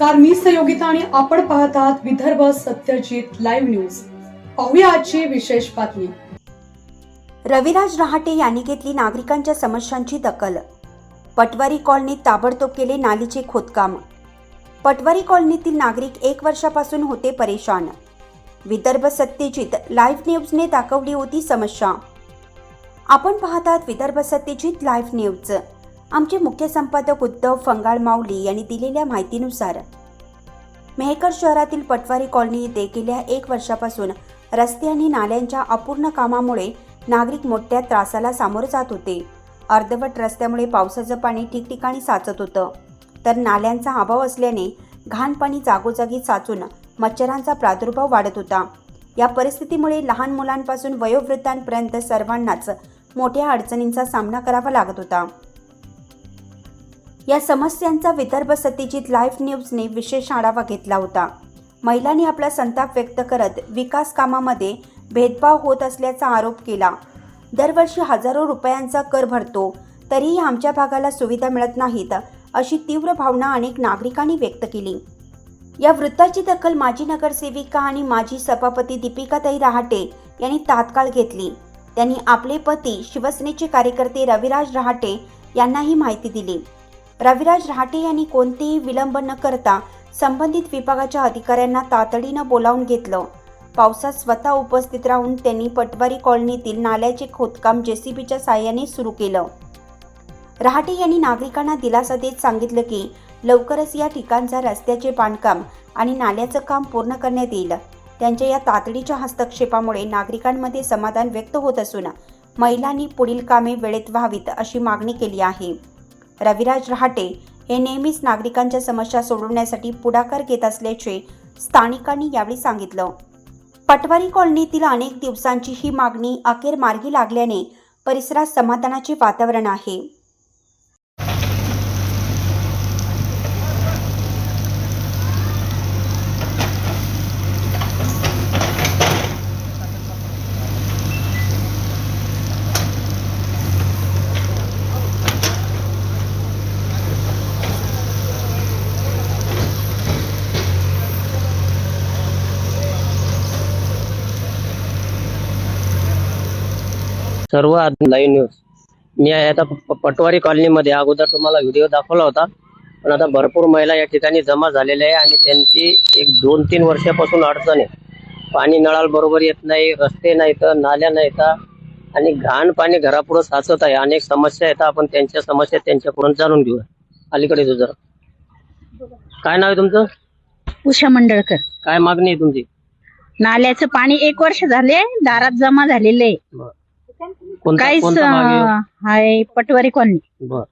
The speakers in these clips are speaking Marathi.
नमस्कार मी सहयोगिता आणि आपण पाहत आहात विदर्भ सत्यजित लाईव्ह न्यूज. पाहूया आजची विशेष बातमी. रविराज रहाटे यांनी घेतली नागरिकांच्या समस्यांची दखल. पटवारी कॉलनीत ताबडतोब केले नालीचे खोदकाम. पटवारी कॉलनीतील नागरिक एक वर्षापासून होते परेशान. विदर्भ सत्यजित लाईव्ह न्यूजने दाखवली होती समस्या. आपण पाहतात विदर्भ सत्यजित लाईव्ह न्यूज. आमचे मुख्य संपादक उद्धव फंगाळ माऊली यांनी दिलेल्या माहितीनुसार मेहकर शहरातील पटवारी कॉलनी येथे गेल्या एक वर्षापासून रस्ते आणि नाल्यांच्या अपूर्ण कामामुळे नागरिक मोठ्या त्रासाला सामोरे जात होते. अर्धवट रस्त्यामुळे पावसाचं पाणी ठिकठिकाणी साचत होतं. तर नाल्यांचा अभाव असल्याने घाण पाणी जागोजागी साचून मच्छरांचा प्रादुर्भाव वाढत होता. या परिस्थितीमुळे लहान मुलांपासून वयोवृद्धांपर्यंत सर्वांनाच मोठ्या अडचणींचा सामना करावा लागत होता. या समस्यांचा विदर्भ सत्यजित लाईव्ह न्यूजने विशेष आढावा घेतला होता. महिलांनी आपला संताप व्यक्त करत विकास कामामध्ये भेदभाव होत असल्याचा आरोप केला. दरवर्षी हजारो रुपयांचा कर भरतो तरीही आमच्या भागाला सुविधा मिळत नाहीत अशी तीव्र भावना अनेक नागरिकांनी व्यक्त केली. या वृत्ताची दखल माजी नगरसेविका आणि माजी सभापती दीपिकाताई रहाटे यांनी तात्काळ घेतली. त्यांनी आपले पती शिवसेनेचे कार्यकर्ते रविराज रहाटे यांनाही माहिती दिली. रविराज रहाटे यांनी कोणतेही विलंब न करता संबंधित विभागाच्या अधिकाऱ्यांना तातडीनं बोलावून घेतलं. पावसात स्वतः उपस्थित राहून त्यांनी पटवारी कॉलनीतील नाल्याचे खोदकाम जेसीबीच्या साह्याने सुरू केलं. रहाटे यांनी नागरिकांना दिलासा देत सांगितलं की लवकरच या ठिकाणचा रस्त्याचे बांधकाम आणि नाल्याचं काम पूर्ण करण्यात येईल. त्यांच्या या तातडीच्या हस्तक्षेपामुळे नागरिकांमध्ये समाधान व्यक्त होत असून महिलांनी पुढील कामे वेळेत व्हावीत अशी मागणी केली आहे. रविराज रहाटे हे नेहमीच नागरिकांच्या समस्या सोडवण्यासाठी पुढाकार घेत असल्याचे स्थानिकांनी यावेळी सांगितलं. पटवारी कॉलनीतील अनेक दिवसांची ही मागणी अखेर मार्गी लागल्याने परिसरात समाधानाचे वातावरण आहे. सर्व लाईव्ह न्यूज मी आहे आता पटवारी कॉलनीमध्ये. अगोदर तुम्हाला व्हिडिओ दाखवला होता. पण आता भरपूर महिला या ठिकाणी जमा झालेल्या आहे आणि त्यांची एक दोन तीन वर्षापासून अडचण आहे. पाणी नळाल बरोबर येत नाही रस्ते नाहीत नाल्या नाहीत आणि घाण पाणी घरापुढं साचत आहे. अनेक समस्या आहेत. आपण त्यांच्या समस्या त्यांच्याकडून जाणून घेऊया. अलीकडे जरा. काय नाव आहे तुमचं? उषा मंडळकर. काय मागणी आहे तुमची? नाल्याचं पाणी एक वर्ष झाले दारात जमा झालेले कोणता काहीच कोणता भाग आहे? अं, हाय पटवारी कॉलनी. बर.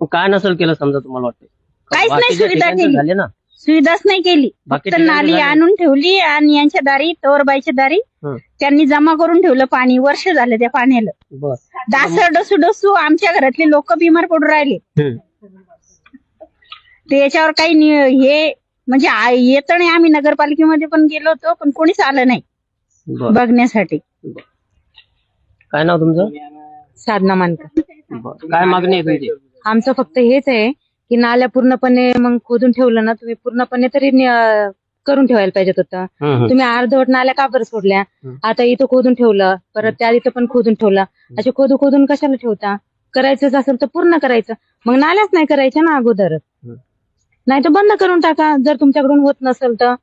मग काय नसेल केलं समजा तुम्हाला वाटतं काहीच नाही बाकीच्या सुविधा ठिकाणचं केली. झाले ना? सुविधाच नाही केली. बाकी फक्त ठिकाणी नाली झाले. आणून ठेवली आणि यांच्या दारी तोरबाईच्या दारी हं. त्यांनी जमा करून ठेवलं पाणी. वर्ष झालं त्या पाण्याला. बर. डासर डसू डसू आमच्या घरातले लोक बिमार पडून राहिले. हम्म. ते याच्यावर काही नि- हे म्हणजे आ- येतं नाही. आम्ही नगरपालिकेमध्ये पण गेलो होतो पण कोणीच आलं नाही. बर. बघण्यासाठी. काय नाव तुमचं? साधना मानकर. बर. काय मागणी आहे तुमची? आमचं फक्त हेच आहे की नाल्या पूर्णपणे मग खोदून ठेवलं ना तुम्ही पूर्णपणे तरी नि- अं, करून ठेवायला पाहिजेत होतं. हम्म, हम्म. तुम्ही अर्धवट नाल्या का बरं सोडल्या? हम्म. आता इथं खोदून ठेवलं परत त्या इथं पण खोदून ठेवलं. असे खोदू खोदून कशाला ठेवता? करायचंच असेल तर पूर्ण करायचं. मग नाल्याच नाही करायच्या ना अगोदर हम्म. नाही तर बंद करून टाका जर तुमच्याकडून होत नसेल तर.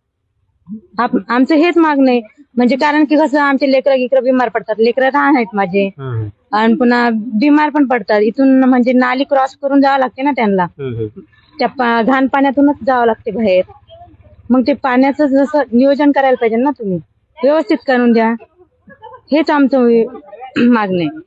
आप- आमचं हेच मागणं आहे. म्हणजे कारण की कसं आमचे लेकरं गिकरं बिमार पडतात. लेकरं लहान आहेत माझे. हम्म, आणि पुन्हा बिमार पण पडतात. इथून म्हणजे नाली क्रॉस करून जावं लागते ना त्यांना. हम्म. त्या पा- घाण पाण्यातूनच जावं लागते बाहेर. मग ते पाण्याचं जसं नियोजन करायला पाहिजे ना तुम्ही. व्यवस्थित करून द्या. हेच आमचं मागणं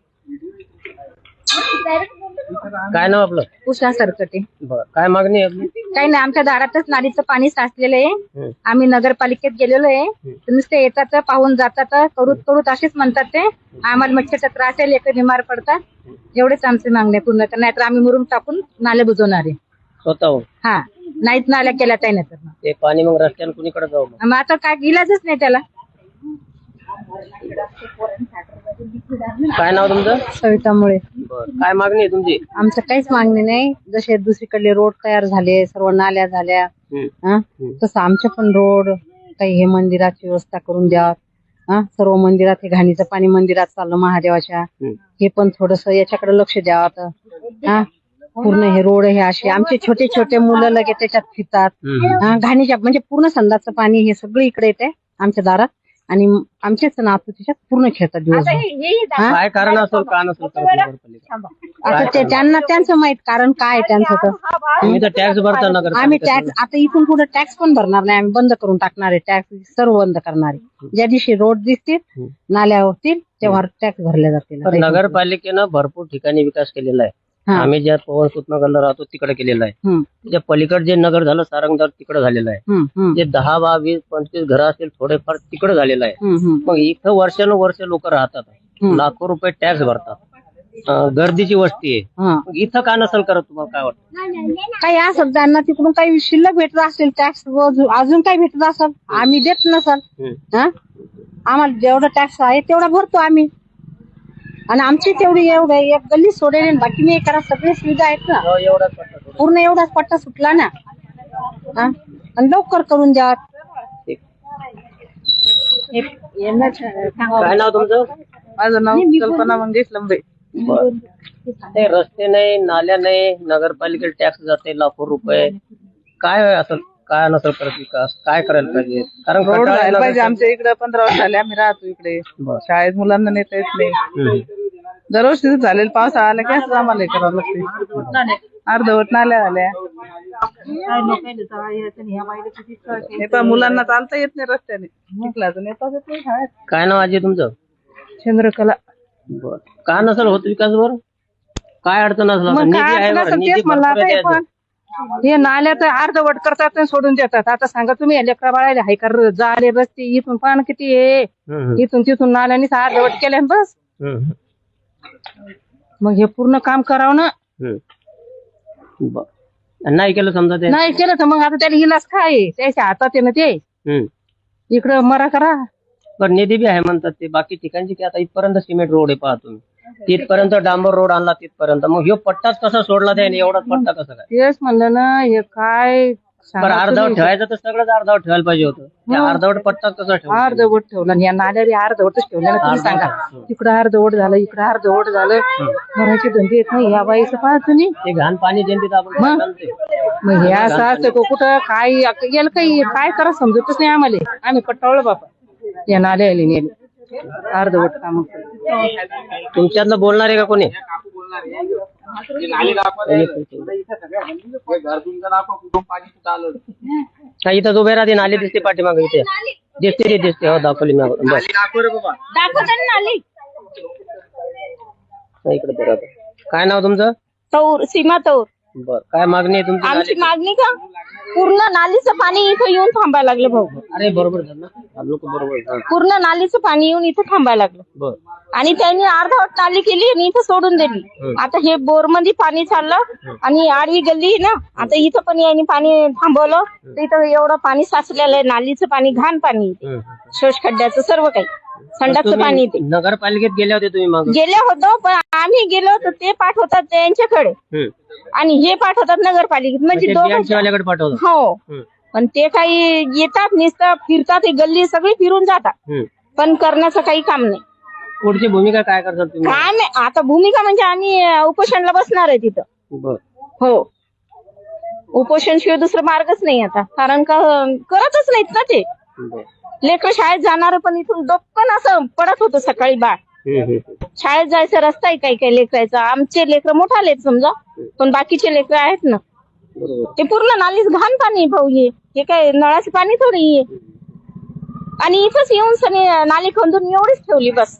काय नाव आपलं? उषा सरकटे. बर काय मागणी आहे आपली? काही नाही आमच्या दारातच नालीचं पाणी साचलेलं आहे. आम्ही नगरपालिकेत गेलेलो आहे. तर नुसते येतात पाहून जातात करूत करूत असेच म्हणतात ते. आम्हाला मच्छरचा त्रास आहे लेकर बिमार पडतात. एवढेच आमचे मागणे पूर्ण. कर नाहीतर आम्ही मुरुम टाकून नाले बुजवणार आहे. स्वतःहून? हा. नाहीत नाल्या केल्या काही नाही तर. ते पाणी मग रस्त्याने कुणीकडे जाऊ मग? मग आता काय इलाजच नाही त्याला. काय नाव तुमचं? सवितामुळे बर. काय मागणी आहे तुमची? आमचं काहीच मागणी नाही. जसे दुसरीकडले रोड तयार झाले सर्व नाल्या झाल्या. हा? हम्म. तसं आमचे पण रोड काही हे मंदिराची व्यवस्था करून द्या. हा? सर्व मंदिरात हे घाणीचं पाणी मंदिरात चाललं महादेवाच्या. हे पण थोडस याच्याकडे लक्ष द्यावं हा? पूर्ण हे रोड हे असे. आमचे छोटे छोटे मुलं लगेच त्याच्यात फिरतात. हम्म. हा, घाणीच्या म्हणजे पूर्ण संडासचं पाणी हे सगळं इकडे येते आमच्या दारात. आणि आमचेच नातू त्याच्यात पूर्ण खेळतात दिवसभर. हा? काय कारण असेल का नसेल आता ते त्यांना त्यांचं माहीत कारण काय आहे त्यांचं तर? तुम्ही तर टॅक्स भरता नगर आम्ही टॅक्स आता इथून पुढे टॅक्स पण भरणार नाही आम्ही बंद करून टाकणार आहे टॅक्स सर्व बंद करणार आहे. ज्या दिवशी रोड दिसतील. नाल्या होतील तेव्हा टॅक्स भरले जातील. नगरपालिकेनं भरपूर ठिकाणी विकास केलेला आहे. आम्ही ज्या पवन नगरला राहतो तिकडे केलेला आहे. त्याच्या पलीकडे जे नगर झालं सारंगधार तिकडे झालेलं आहे. जे दहा बा वीस पंचवीस घरं असतील थोडेफार तिकडे झालेलं आहे. मग इथं वर्षानुवर्ष लोक राहतात. लाखो रुपये टॅक्स भरतात. गर्दीची वस्ती आहे. इथं का नसेल करत तुम्हाला काय वाटतं? काही असं त्यांना तिकडून काही शिल्लक भेटत असेल टॅक्स अजून काही भेटत असेल आम्ही देत नसल. हा? आम्हाला जेवढा टॅक्स आहे तेवढा भरतो आम्ही. आणि आमची तेवढी एवढं एक गल्ली सोडेल आणि बाकी मी करा सगळी सुविधा आहेत ना. पूर्ण एवढाच पट्टा सुटला ना हा? आणि लवकर करून द्या ठीक. काय नाव तुमचं माझं नाव कल्पना मंगेश लंबे. ते रस्ते नाही नाल्या नाही नगरपालिकेला टॅक्स जाते लाखो रुपये काय असं काय नसेल करत विकास काय करायला पाहिजे कारण रोड पाहिजे. आमच्या इकडे पंधरा वर्ष झाले आम्ही राहतो इकडे. शाळेत मुलांना नेता येत नाही हम्म. दरवर्षी झालेलं पावसाळा आला की असंच आम्हाला हे करावं लागते अर्धवट नाल्या झाल्या हे पण मुलांना चालता येत नाही रस्त्याने. चिखलाचं नेताच येत नाही शाळेत काय नाव आजी तुमचं? चंद्रकला. बर. का नसेल होत विकास बरं काय अडचण असलं मग निधी काय आहे अडचण बरं, असेल निधी तेच म्हणलं भरपूर आता आहे हे हे नाल्यात अर्धवट करतात आणि सोडून देतात. आता सांगा तुम्ही लेकरा बाळायला हायकर जाले रस्ते इथून पाहणं किती आहे? हम्म, इथून तिथून नाल्याने अर्धवट केल्या बस. हम्म, मग हे पूर्ण काम करावं ना? हम्म. नाही केलं समजा ते? नाही केलं तर मग आता त्याला इलाज काय आहे? त्याच्या हातात आहे ना ते. हम्म. इकडं मरा करा. पण निधी बी आहे म्हणतात ते. बाकी ठिकाणची की आता इथपर्यंत सिमेंट रोड आहे पहा तुम्ही. तिथपर्यंत डांबर रोड आणला तिथपर्यंत. मग ह्यो पट्टाच कसा सोडला त्याने? एवढाच पट्टा कसा काय? तेच म्हणलं ना हे काय अर्धवट. ठेवायचं तर सगळंच अर्धवट ठेवायला पाहिजे होतं. ते. अर्धवट पट्टा कसा ठेवला अर्धवट ठेवलं आणि या नाल्याने अर्धवटच ठेवलं ना तुम्ही सांगा. इकडं अर्धवट झालं इकडं अर्धवट झालं. घराचे धंदे येत नाही या बाईचं पहा तुम्ही ते घाण पाणी तर आपण. मग? मग हे असं असतं का कुठं काय गेलं काही काय करा समजतच नाही आम्हाला. आम्ही पट्टावलं बापा. या नाल्या नेले. अर्धवट काम तुमच्यातलं बोलणार आहे का कोणी? हा, इथं उभे राहते नाली दिसते पाठीमागे इथे. दिसते रे दिसते. हो दाखवली मी. बस. हा, इकडे. काय नाव तुमचं? तौर सीमा तौर. बर. काय मागणी आहे तुमची आमची? मागणी का? पूर्ण नालीचं पाणी इथं येऊन थांबायला लागलं भाऊ. अरे बरोबर झालं ना. लोक बरोबर हा, पूर्ण नालीचं पाणी येऊन इथं थांबायला लागलं. बर. आणि त्यांनी अर्धवट नाली केली आणि इथं सोडून दिली. हम्म. आता हे बोरमध्ये पाणी चाललं आणि आडवी गल्ली आहे ना आता इथं पण यांनी पाणी थांबवलं. तर इथं एवढं पाणी साचलेलं आहे नालीचं पाणी घाण पाणी. येते. हम्म. शोष खड्ड्याचं सर्व काही. संडासचं पाणी येते नगरपालिकेत गेले होते तुम्ही मग? गेल्या होतो पण आम्ही गेलो तर ते पाठवतात त्यांच्याकडे. हम्म. आणि हे पाठवतात नगरपालिकेत. म्हणजे ते दोघं BMC वाल्याकडे पाठवलं हो. हम्म. पण ते काही येतात नुसतं फिरतात ही गल्ली सगळी फिरून जातात. हम्म. पण करण्याचं काही काम नाही. पुढची भूमिका काय करतात तुम्ही? काय नाही. आता भूमिका म्हणजे आम्ही अं, उपोषणला बसणार आहे तिथं. बर. हो. उपोषण शिवाय दुसरा मार्गच नाही आता. कारण का अं, करतच नाहीत ना ते. बर. लेकर शाळेत जाणार पण इथून डोक्कन असं पडत होतं सकाळी बाळ. शाळेत जायचा रस्ता आहे काही काही लेकरायचा. आमचे लेकर मोठाले आहेत समजा पण बाकीचे लेकर आहेत ना. ते पूर्ण नालीच घाण पाणी भाऊ हे. हे काय नळाचं पाणी थोडी आहे. आणि इथंच येऊन सनी नाली खंदून एवढीच ठेवली बस.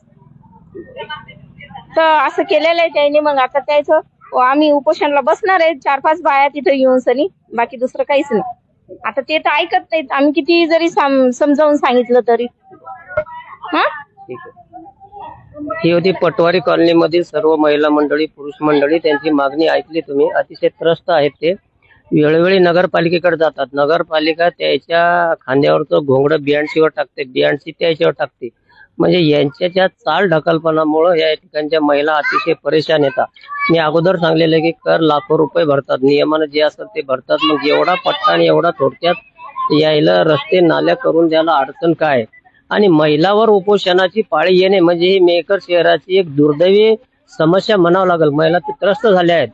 तर असं केलेलं आहे त्याने. मग आता त्याचं आम्ही उपोषणला बसणार आहे. चार पाच बाया तिथं येऊन सनी. बाकी दुसरं काहीच नाही. आता ते तर ऐकत नाहीत. आम्ही किती जरी साम- समजावून सांगितलं तरी. हा? ठीक आहे. ही होती पटवारी कॉलनीमधील सर्व महिला मंडळी पुरुष मंडळी. त्यांची मागणी ऐकली तुम्ही. अतिशय त्रस्त आहेत ते. वेळोवेळी नगरपालिकेकडे जातात. नगरपालिका त्याच्या खांद्यावरचं घोंगडं बियाणशीवर टाकते. बियाणशी त्याच्यावर टाकते. म्हणजे यांच्याच्या चाल ढकलपणामुळं या ठिकाणच्या महिला अतिशय परेशान येतात. मी अगोदर सांगलेलं की कर लाखो रुपये भरतात. नियमानं जे असतात ते भरतात. मग एवढा पट्टा आणि एवढा थोडक्यात यायला रस्ते नाल्या करून द्यायला अडचण काय? आहे? आणि महिलावर उपोषणाची पाळी येणे म्हणजे ही मेकर शहराची एक दुर्दैवी समस्या म्हणावं लागेल. महिला ते त्रस्त झाल्या आहेत.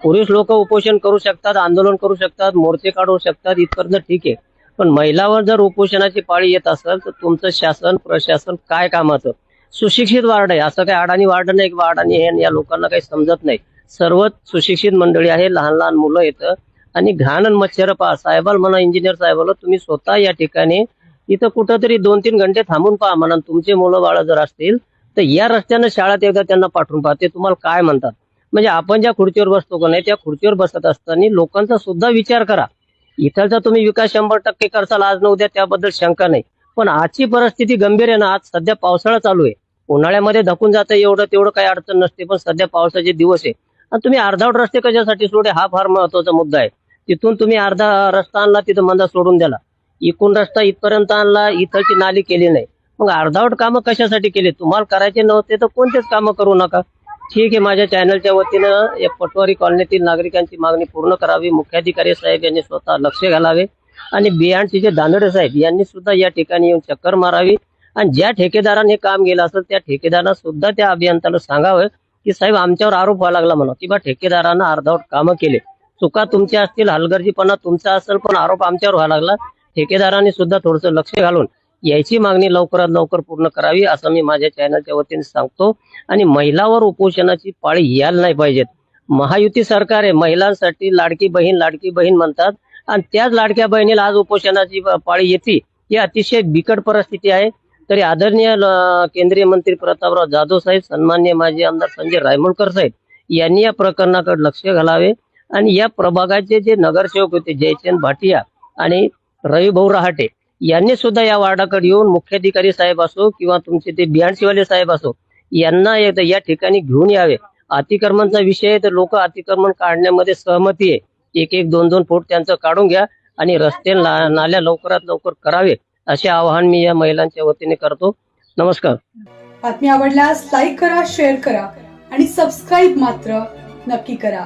पुरुष लोक उपोषण करू शकतात आंदोलन करू शकतात मोर्चे काढू शकतात. इथपर्यंत ठीक आहे. पण महिलावर जर उपोषणाची पाळी येत असेल तर तुमचं शासन प्रशासन काय कामाचं? सुशिक्षित वार्ड आहे. असं काही अडाणी वार्ड नाही किंवा अडाणी हे या लोकांना काही समजत नाही. सर्वच सुशिक्षित मंडळी आहे लहान लहान मुलं येतं आणि घाण आणि मच्छर पहा साहेबाल म्हणा इंजिनियर साहेबाला तुम्ही स्वतः या ठिकाणी इथं कुठंतरी दोन तीन घंटे थांबून पहा म्हणा. तुमचे मुलं बाळं जर असतील तर या रस्त्यानं शाळेत एकदा त्यांना पाठवून पहा. ते तुम्हाला काय म्हणतात? म्हणजे आपण ज्या खुर्चीवर बसतो का नाही त्या खुर्चीवर बसत असताना लोकांचा सुद्धा विचार करा. इथलचा तुम्ही विकास शंभर टक्के करसाल आज न उद्या त्याबद्दल शंका नाही. पण आजची परिस्थिती गंभीर आहे ना आज सध्या पावसाळा चालू आहे. उन्हाळ्यामध्ये धकून जातं एवढं तेवढं काही अडचण नसते पण सध्या पावसाचे दिवस आहे. आणि तुम्ही अर्धावट रस्ते कशासाठी सोडे हा फार महत्त्वाचा मुद्दा आहे. तिथून तुम्ही अर्धा रस्ता आणला तिथं मंदा सोडून दिला इकून रस्ता इथपर्यंत आणला इथलची नाली केली नाही. मग अर्धावट कामं कशासाठी केली? तुम्हाला करायचे नव्हते तर कोणतेच कामं करू नका. ठीक आहे माझ्या चॅनलच्या वतीनं या पटवारी कॉलनीतील नागरिकांची मागणी पूर्ण करावी. मुख्याधिकारी साहेब यांनी स्वतः लक्ष घालावे आणि बियाणचे जे दानडे साहेब यांनी सुद्धा या ठिकाणी येऊन चक्कर मारावी. आणि ज्या ठेकेदाराने हे काम केलं असेल त्या ठेकेदारांना सुद्धा त्या अभियंत्याला सांगावं की साहेब आमच्यावर आरोप व्हायला लागला म्हणा की बा ठेकेदारानं अर्धावट कामं केले. चुका तुमच्या असतील हलगर्जीपणा तुमचा असेल पण आरोप आमच्यावर व्हायला लागला. ठेकेदारांनी सुद्धा थोडंसं लक्ष घालून याची मागणी लवकरात लवकर पूर्ण करावी असं मी माझ्या चॅनलच्या वतीने सांगतो. आणि महिलावर उपोषणाची पाळी यायला नाही पाहिजेत. महायुती सरकार आहे महिलांसाठी लाडकी बहीण लाडकी बहीण म्हणतात. आणि त्याच लाडक्या बहिणीला आज उपोषणाची पाळी येते. ही अतिशय बिकट परिस्थिती आहे. तरी आदरणीय केंद्रीय मंत्री प्रतापराव जाधव साहेब सन्मान्य माजी आमदार संजय रायमोळकर साहेब यांनी या प्रकरणाकडे लक्ष घालावे. आणि या प्रभागाचे जे नगरसेवक होते जयचंद भाटिया आणि रविभाऊ रहाटे यांनी सुद्धा या वार्डाकडे येऊन मुख्याधिकारी साहेब असो किंवा तुमचे ते बियाणशीवाले साहेब असो यांना एकदा या ठिकाणी घेऊन यावे. अतिक्रमणचा विषय आहे तर लोक अतिक्रमण काढण्यामध्ये सहमती आहे. एक एक दोन दोन फूट त्यांचं काढून घ्या आणि रस्ते नाल्या लवकरात लवकर करावे असे आवाहन मी या महिलांच्या वतीने करतो. नमस्कार. बातमी आवडल्यास लाईक करा शेअर करा आणि सबस्क्राईब मात्र नक्की करा.